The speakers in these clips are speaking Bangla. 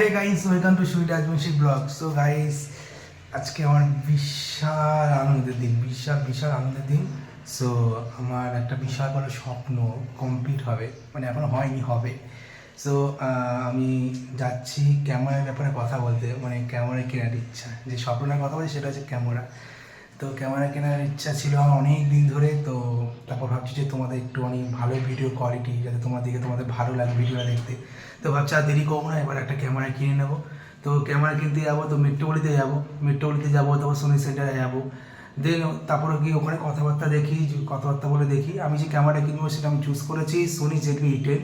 Hey guys welcome to sweet Ajmoshi blog so guys আজকে আমার বিশাল আনন্দের দিন, বিশাল বিশাল আনন্দের দিন। সো আমার একটা বিশাল বড় স্বপ্ন কমপ্লিট হবে। মানে এখন হয়নি, হবে। সো আমি যাচ্ছি ক্যামেরার ব্যাপারে কথা বলতে। মানে ক্যামেরা কেনার ইচ্ছা। যে স্বপ্নটার কথা বলছি, সেটা হচ্ছে ক্যামেরা। তো ক্যামেরা কেনার ইচ্ছা ছিল আমার অনেক দিন ধরে, তো তারপর ভাবছি যে তোমাদের একটু অনেক ভালো ভিডিও কোয়ালিটি যাতে তোমার দিকে তোমাদের ভালো লাগে ভিডিওটা দেখতে। তো ভাবছি আর দেরি করব না, এবার একটা ক্যামেরা কিনে নেব। তো ক্যামেরা কিনতে যাব, তো মেট্রোপলিতে যাব। মেট্রোপলিতে যাব তারপর সোনি সেন্টারে যাব। দেন তারপরে গিয়ে ওখানে কথাবার্তা দেখি কথাবার্তা বলে দেখি। আমি যে ক্যামেরাটা কিনবো সেটা আমি চুজ করেছি সোনি জেডবি এইটের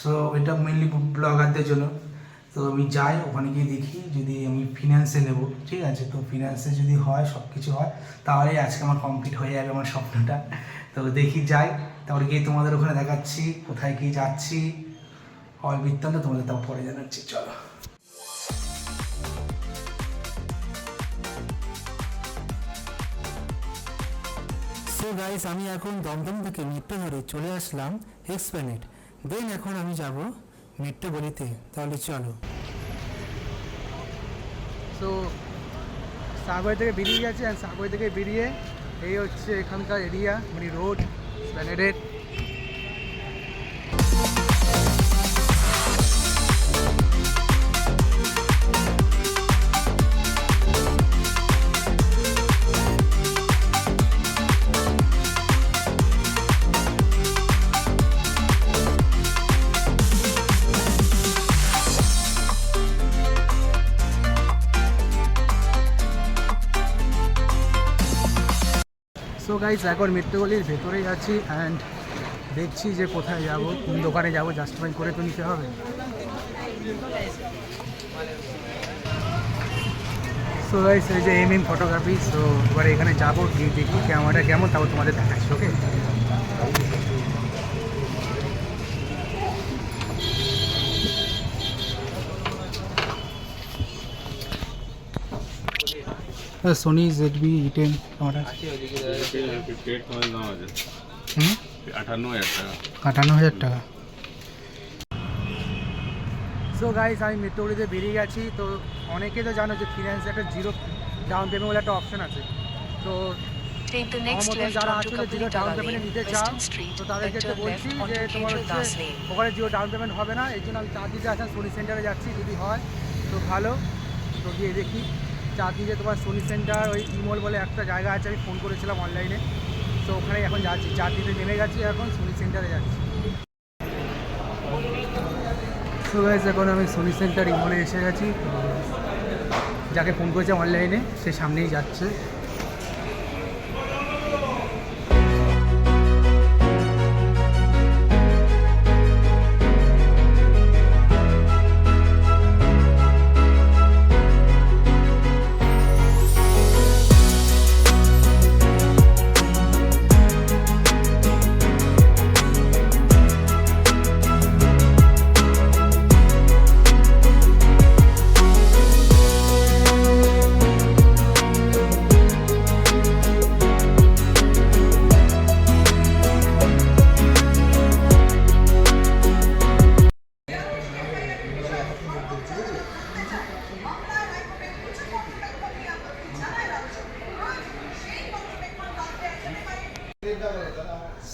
সো এটা মেনলি ব্লগারদের জন্য। তো আমি যাই, ওখানে গিয়ে দেখি যদি আমি ফিনান্সে নেব, ঠিক আছে? তো ফিনান্সে যদি হয় সব কিছু হয় তাহলে আজকে আমার কমপ্লিট হয়ে যাবে আমার স্বপ্নটা। তো দেখি যাই, তারপরে গিয়ে তোমাদের ওখানে দেখাচ্ছি, কোথায় কি যাচ্ছি। অল বৃত্তান্ত তোমাদের তাও পরে জানাচ্ছি, চলো। সো গাইস আমি এখন দমদম থেকে মেট্রো ধরে চলে আসলাম এক্সপ্লেনেট দেন এখন আমি যাব মেট্রো বলিতে, তাহলে চলো। তো সাগর থেকে বেরিয়ে গেছে আর সাগর থেকে বেরিয়ে, এই হচ্ছে এখানকার এরিয়া মানে রোড স্প্যানেডেড সো গাইজ এখন মেট্রোগলির ভেতরেই আছি অ্যান্ড দেখছি যে কোথায় যাব, কোন দোকানে যাব জাস্টিফাই করে তো নিতে হবে। সো গাইজ এই যে এম এম ফটোগ্রাফি সো এবার এখানে যাব, গিয়ে দেখি ক্যামেরাটা কেমন, তারপর তোমাদের দেখাচ্ছি okay Sony Z V E ten camera hmm? আটান্ন হাজার টাকা। আটান্ন হাজার টাকা সো গাইস আমি মেট্রোগুলিতে বেরিয়ে গেছি তো অনেকে তো জানো যে ফিনান্স একটা জিরো ডাউন পেমেন্ট বলে একটা অপশন আছে। তো যারা যে জিরো ডাউন পেমেন্টে নিতে চাও তো তাদেরকে তো বলছি যে তোমার হচ্ছে ওখানে জিরো ডাউন পেমেন্ট হবে না এই জন্য আমি চার দিতে আসলাম সোনি সেন্টারে যাচ্ছি যদি হয় তো ভালো। তো গিয়ে দেখি। চার দিকে তোমার সোনি সেন্টার ওই ইমল বলে একটা জায়গা আছে, আমি ফোন করেছিলাম অনলাইনে তো ওখানে এখন যাচ্ছি, চার দিকে নেমে গেছি এখন সোনি সেন্টারে যাচ্ছি। সো এখন আমি সোনি সেন্টার ইমলে এসে গেছি। যাকে ফোন করেছে অনলাইনে সে সামনেই যাচ্ছে।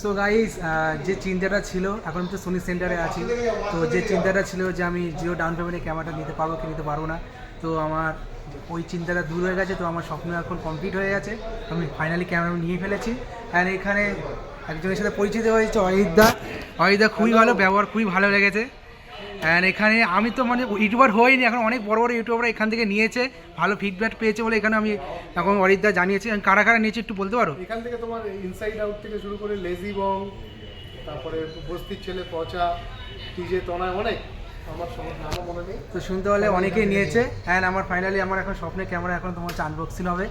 সো গাইস যে চিন্তাটা ছিল, এখন তো সোনি সেন্টারে আছি। তো যে চিন্তাটা ছিল যে আমি জিও ডাউন পেমেন্টে ক্যামেরাটা নিতে পারব কি নিতে পারব না, তো আমার ওই চিন্তাটা দূর হয়ে গেছে, তো আমার স্বপ্ন এখন কমপ্লিট হয়ে গেছে। আমি ফাইনালি ক্যামেরা নিয়ে ফেলেছি। অ্যান্ড এখানে একজনের সাথে পরিচিত হয়েছে অরিদা অরিদা খুবই ভালো, ব্যবহার খুবই ভালো লেগেছে। অ্যান্ড এখানে আমি তো মানে ইউটিউবার হইনি এখন অনেক বড় বড় ইউটিউবার এখান থেকে নিয়েছে ভালো ফিডব্যাক পেয়েছে বলে এখানে আমি এখন অরিদা জানিয়েছি। কারা কারা নিয়েছে একটু বলতে পারো? এখান থেকে তোমার ইনসাইড আউট থেকে শুরু করে লেজি বং তারপরে বস্তির ছেলে পচা টিজে তনায় অনেক তো শুনতে হলে অনেকেই নিয়েছে। অ্যান্ড আমার ফাইনালি আমার এখন স্বপ্নের ক্যামেরা এখন তোমার আনবক্সিং হবে।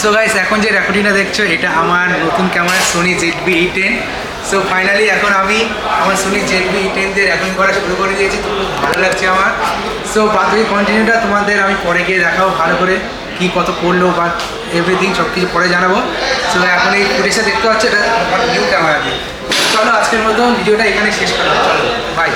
সো গাইস এখন যে রেকর্ডিংটা দেখছ, এটা আমার নতুন camera Sony Z V ten so finally এখন আমি আমার সোনি জেড বি টেন দিয়ে রেকর্ডিং করা শুরু করে দিয়েছি, তো খুব ভালো লাগছে আমার। সো বাকি কন্টিনিউটা তোমাদের আমি পরে গিয়ে দেখাবো, ভালো করে কি কত করল বা এভরিথিং সব কিছু পরে জানাব। সো এখন এই ফুটেজটা দেখতে পাচ্ছ, এটা নিউ ক্যামেরা দিয়ে। চলো আজকের মতো ভিডিওটা এখানে শেষ করা চলো বাই